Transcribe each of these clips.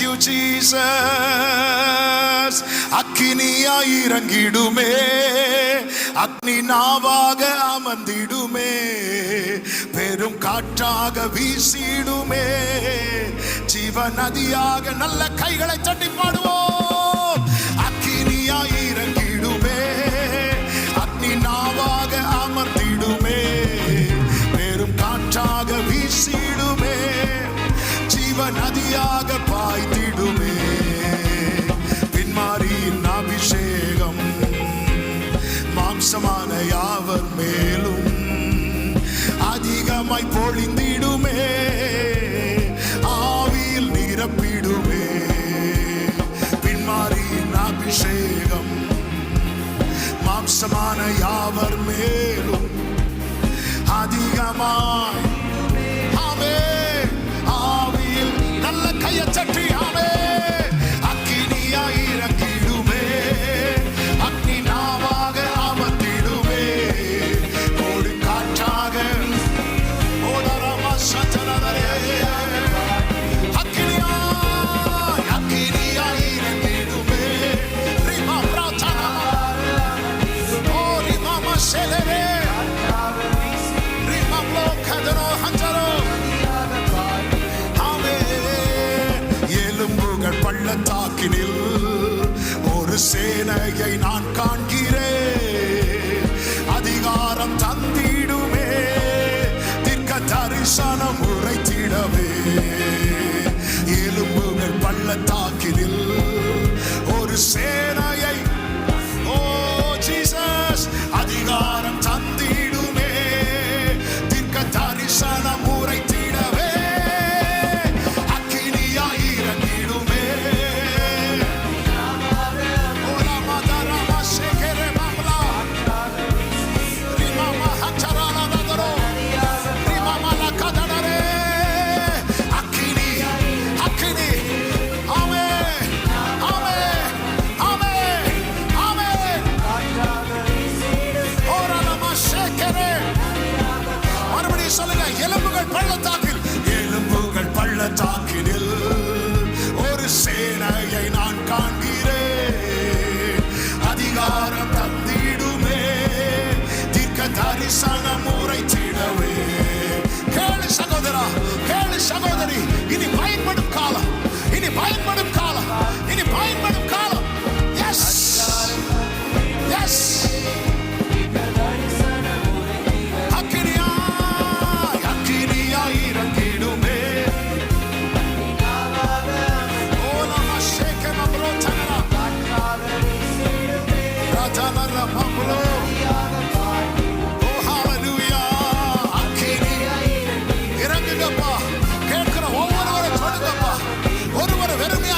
You Jesus அக்கினியாய் இறங்கிடுமே. அக்னி நாவாக அமர்ந்திடுமே. பெரும் காற்றாக வீசிடுமே. ஜீவ நதியாக நல்ல கைகளை தட்டி பாடுவோம். அக்கினியாய் இறங்கிடுமே. அக்னி நாவாக அமர்ந்திடுமே. பெரும் காற்றாக வீசிடுமே. ஜீவ நதியாக மாம்சமான யாவர் மேலும் அதிகமாய் பொழிந்திடுமே. ஆவியில் நிரப்பிடுமே. பின்மாரியின் அபிஷேகம் மாம்சமான யாவர் மேலும் அதிகமாய் சேனையை நான் காண்கிறேன். அதிகாரம் தந்திடுமே. திக்க தரிசனம் உரைத்திடவே. எலும்புகள் பள்ளத்தாக்கினில் ஒரு சே பள்ளத்தாக்கில் எலும்புகள் பள்ளத்தாக்கினில் ஒரு சேனையை நான் காண்கிறேன். அதிகாரம் தந்திடுமே. தீர்க்க தரிசனம்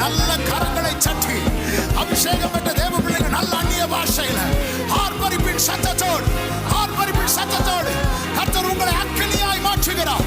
நல்ல கரங்களை சற்றி. அபிஷேகம் பெற்ற தேவ பிள்ளைங்க நல்ல அந்நிய பாஷையில. ஆர்ப்பரிப்பின் சத்தத்தோடு ஆர்ப்பரிப்பின் சத்தத்தோடு கர்த்தர் உங்களை அக்கினியாய் மாற்றுகிறார்.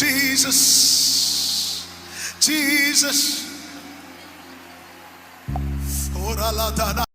Jesus, Jesus.